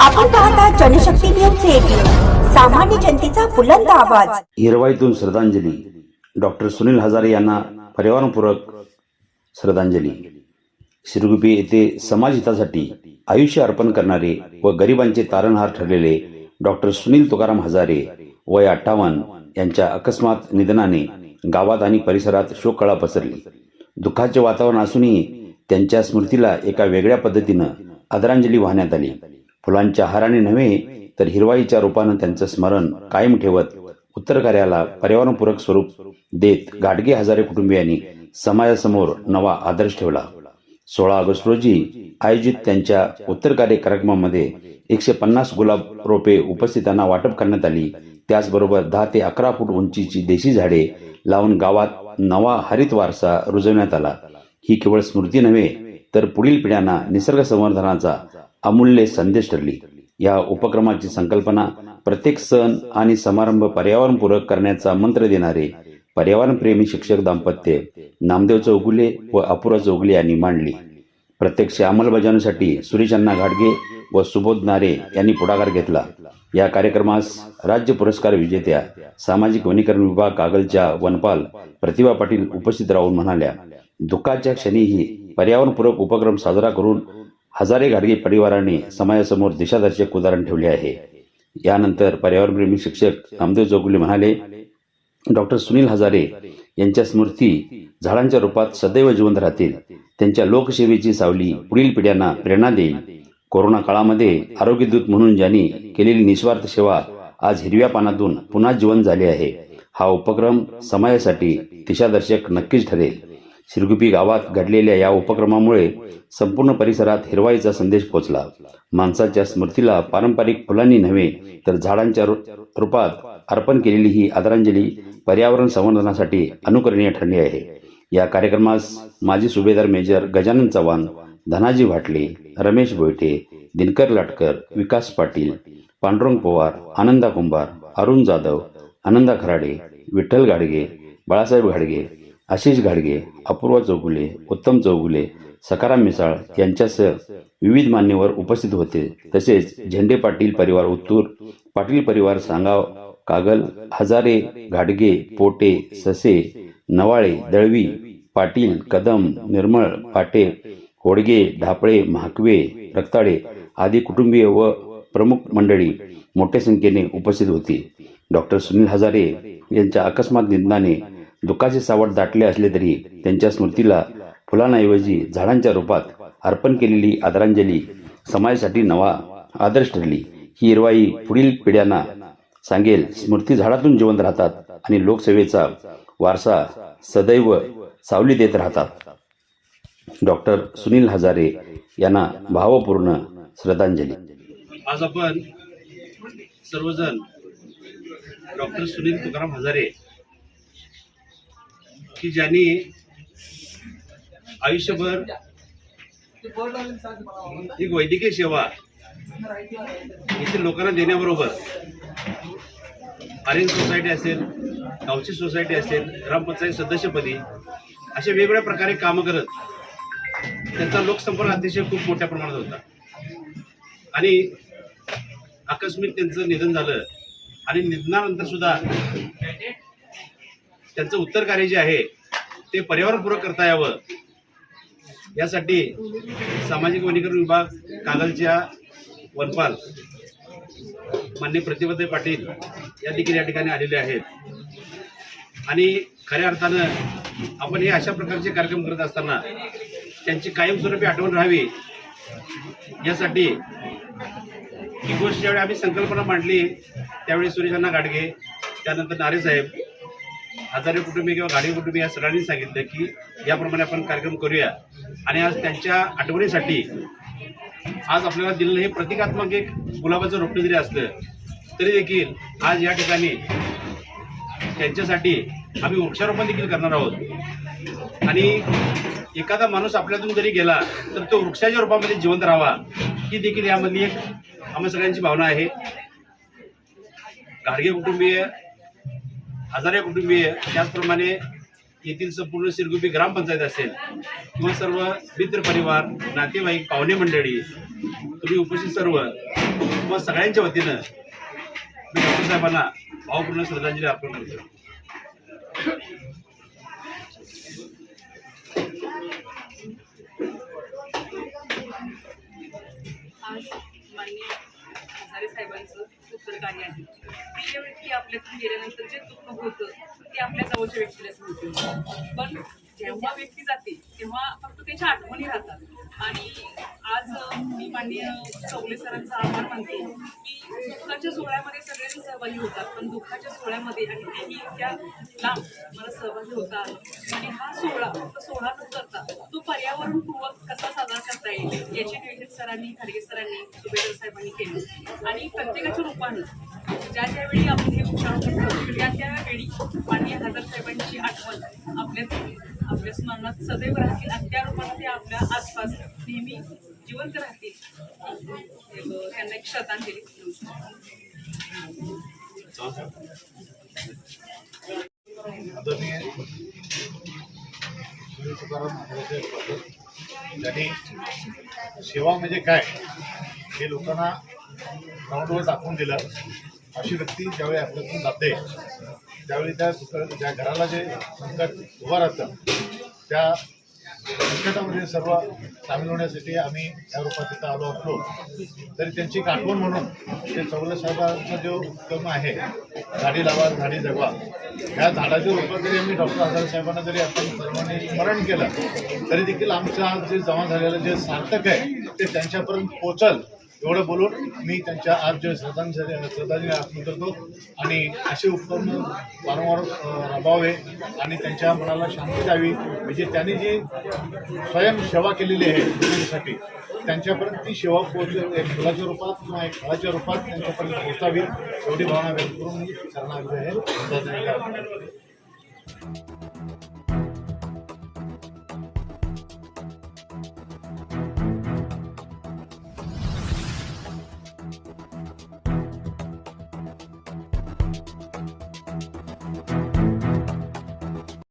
आपण पाहता Janshakti news eighteen सामान्य जनतेचा बुलंद आवाज. हिरवाईतून श्रद्धांजली. डॉक्टर सुनील हजारे यांना पर्यावरणपूरक श्रद्धांजली. शिरगुपी येथे समाजहितासाठी आयुष्य अर्पण करणारे व गरिबांचे तारणहार ठरलेले डॉक्टर सुनील तुकाराम हजारे वय अठ्ठावन्न यांच्या अकस्मात निधनाने गावात आणि परिसरात शोककळा पसरली. दुःखाचे वातावरण असूनही त्यांच्या स्मृतीला एका वेगळ्या पद्धतीनं आदरांजली वाहण्यात आली. फुलांच्या हाराने नव्हे तर हिरवाईच्या रूपानं त्यांचं स्मरण कायम ठेवत उत्तर कार्याला पर्यावरणपूरक स्वरूप देत गाडगे हजारे कुटुंबियांनी समाजासमोर नवा आदर्श ठेवला. सोळा ऑगस्ट रोजी आयोजित त्यांच्या उत्तर कार्य कार्यक्रमामध्ये एकशे पन्नास गुलाब रोपे उपस्थितांना वाटप करण्यात आली. त्याचबरोबर दहा ते अकरा फूट उंचीची देशी झाडे लावून गावात नवा हरित वारसा रुजवण्यात आला. ही केवळ स्मृती नव्हे तर पुढील पिढ्यांना निसर्ग संवर्धनाचा अमूल्य संदेश ठरली. या उपक्रमाची संकल्पना प्रत्येक सण आणि समारंभ पर्यावरणपूरक करण्याचा मंत्र देणारे पर्यावरणप्रेमी शिक्षक दाम्पत्य नामदेव चौगुले व अपुरा चौगुले यांनी मांडली. प्रत्यक्ष अंमलबजावणीसाठी सुरेशांना घाटगे व सुबोध नारे यांनी पुढाकार घेतला. या कार्यक्रमास राज्य पुरस्कार विजेत्या सामाजिक वनीकरण विभाग कागलच्या वनपाल प्रतिभा पाटील उपस्थित राहून म्हणाल्या दुःखाच्या क्षणीही पर्यावरणपूरक उपक्रम साजरा करून हजारे गाडगे परिवाराने समाजासमोर दिशादर्शक उदाहरण ठेवले आहे. यानंतर पर्यावरणप्रेमी शिक्षक नामदेव जोगुली म्हणाले डॉक्टर सुनील हजारे यांच्या स्मृती झाडांच्या रूपात सदैव जिवंत राहतील. त्यांच्या लोकसेवेची सावली पुढील पिढ्यांना प्रेरणा देईल. कोरोना काळामध्ये आरोग्यदूत म्हणून ज्यांनी केलेली निस्वार्थ सेवा आज हिरव्या पानातून पुन्हा जिवंत झाली आहे. हा उपक्रम समाजासाठी दिशादर्शक नक्कीच ठरेल. शिरगुपी गावात घडलेल्या या उपक्रमामुळे संपूर्ण परिसरात हिरवाईचा संदेश पोहोचला माणसाच्या स्मृतीला पारंपरिक फुलांनी नव्हे तर झाडांच्या रूपात अर्पण केलेली ही आदरांजली पर्यावरण संवर्धनासाठी अनुकरणीय ठरली आहे. या कार्यक्रमास माजी सुभेदार मेजर गजानन चव्हाण धनाजी भाटले रमेश बोयटे दिनकर लाटकर विकास पाटील पांडुरंग पवार आनंदा कुंभार अरुण जाधव आनंदा खराडे विठ्ठल गाडगे बाळासाहेब घाडगे आशिष घाडगे अपूर्वा चौगुले उत्तम चौगुले सकाराम मिसाळ यांच्यासह विविध मान्यवर उपस्थित होते. तसेच झेंडे पाटील परिवार उत्तूर पाटील परिवार सांगाव कागल हजारे घाडगे पोटे ससे नवाळे दळवी पाटील कदम निर्मळ पाटे होडगे ढापळे म्हाकवे रक्ताळे आदी कुटुंबीय व प्रमुख मंडळी मोठ्या संख्येने उपस्थित होती. डॉक्टर सुनील हजारे यांच्या अकस्मात निधनाने दुःखाचे सावट दाटले असले तरी त्यांच्या स्मृतीला फुलांऐवजी झाडांच्या रूपात अर्पण केलेली आदरांजली समाजासाठी नवा आदर्श ठरली. ही हिरवाई पुढील पिढ्यांना सांगेल स्मृती झाडातून जिवंत राहतात आणि लोकसेवेचा वारसा सदैव सावली देत राहतात. डॉक्टर सुनील हजारे यांना भावपूर्ण श्रद्धांजली. आज आपण सर्वजण डॉक्टर सुनील तुकाराम हजारे की ज्यांनी आयुष्यभर एक वैद्यकीय सेवा इथे लोकांना देण्याबरोबर आर्यन सोसायटी असेल गावची सोसायटी असेल ग्रामपंचायत सदस्यपदी अशा वेगवेगळ्या प्रकारे कामं करत त्यांचा लोकसंपर्क अतिशय खूप मोठ्या प्रमाणात होता. आणि आकस्मिक त्यांचं निधन झालं आणि निधनानंतर सुद्धा त्यांचं उत्तर कार्य जे आहे ते पर्यावरणपूरक करता यावं. यासाठी सामाजिक वनीकरण विभाग कागलच्या वनपाल मान्य प्रतिभाताई पाटील या देखील या ठिकाणी आलेले आहेत. आणि खऱ्या अर्थानं आपण हे अशा प्रकारचे कार्यक्रम करत असताना त्यांची कायमस्वरूपी आठवण राहावी. यासाठी ही गोष्ट ज्यावेळी आम्ही संकल्पना मांडली त्यावेळी सुरेशांना गाडगे त्यानंतर नारेसाहेब हजारे कुटुंबी किंवा गाडी कुटुंबी या सगळ्यांनी सांगितलं की याप्रमाणे आपण कार्यक्रम करूया. आणि आज त्यांच्या आठवणीसाठी आज आपल्याला दिलेलं हे प्रतिकात्मक एक गुलाबाचं रोपटे जरी असलं तरी देखील आज या ठिकाणी त्यांच्यासाठी आम्ही वृक्षारोपण देखील करणार आहोत. आणि एखादा माणूस आपल्यातून जरी गेला तर तो वृक्षाच्या रूपामध्ये जिवंत राहावा ही देखील यामधली एक आम्हा सगळ्यांची भावना आहे. गाडगे कुटुंबीय हजारे कुटुंबीय त्याचप्रमाणे येथील संपूर्ण सिरगुपी ग्रामपंचायत असेल किंवा सर्व मित्र परिवार नातेवाईक पाहुणे मंडळी तुम्ही उपस्थित सर्व व सगळ्यांच्या वतीनं मी डॉक्टर साहेबांना भावपूर्ण श्रद्धांजली अर्पण करतो. आज हजारे साहेबांचं कार्य आहे प्रिय व्यक्ती आपल्यातून गेल्यानंतर जे दुःख होतं ते आपल्या जवळच्या व्यक्तीला होते पण जेव्हा व्यक्ती जाते तेव्हा फक्त त्याच्या आठवणी राहतात. आणि आज मी माननीय चौले सरांचा आभार मानते की दुःखाच्या सोहळ्यामध्ये सगळेजण सहभागी होतात पण दुःखाच्या सोहळ्यामध्ये आणि तेही इतक्या लांब मला सहभागी होतात. आणि हा सोहळा फक्त सोहळा न करता तो पर्यावरणपूर्वक कसा याची नियोजन सरांनी खाडगे सरांनी सुभेदार साहेबांनी केलं. आणि प्रत्येकाच्या रूपानं ज्या ज्यावेळी आपण हे उच्चारण करतो त्या त्यावेळी माननीय हजार साहेबांची आठवण आपल्या आपल्या स्मरणात सदैव राहतील आणि त्या रूपाने ते आपल्या आसपास नेहमी जिवंत राहतील त्यांना एक श्रद्धांजली. नमस्कार. श्री तुकाराम आंबेडकर सेवा म्हणजे काय हे लोकांना ग्राउंडवर दाखवून दिलं. अशी व्यक्ती ज्यावेळी आपल्यातून जाते त्यावेळी त्या दुसऱ्या- ज्या घराला जे संकट उभं राहतं त्या संकटामध्ये सर्व सामील होण्यासाठी आम्ही या रूपात तिथं आलो असलो तरी त्यांची एक आठवण म्हणून ते चौल साहेबांचा जो उपक्रम आहे झाडी लावा झाडी जगवा ह्या झाडाच्या रूपात जरी आम्ही डॉक्टर आझाद साहेबांना जरी आपण सर्वांनी स्मरण केलं तरी देखील आमचं आज जे जमा झालेलं जे सार्थक आहे ते त्यांच्यापर्यंत पोचल एवढं बोलून मी त्यांच्या आज श्रद्धांजली श्रद्धांजली अर्पण करतो. आणि असे उपक्रम वारंवार राबवावे आणि त्यांच्या मनाला शांती द्यावी. म्हणजे त्यांनी जी स्वयं सेवा केलेली आहे मुलींसाठी त्यांच्यापर्यंत ती सेवा पोहोच एक फुलाच्या रूपात किंवा एक फळाच्या रूपात त्यांच्यापर्यंत पोहोचावी एवढी भावना व्यक्त करून करणार आहे.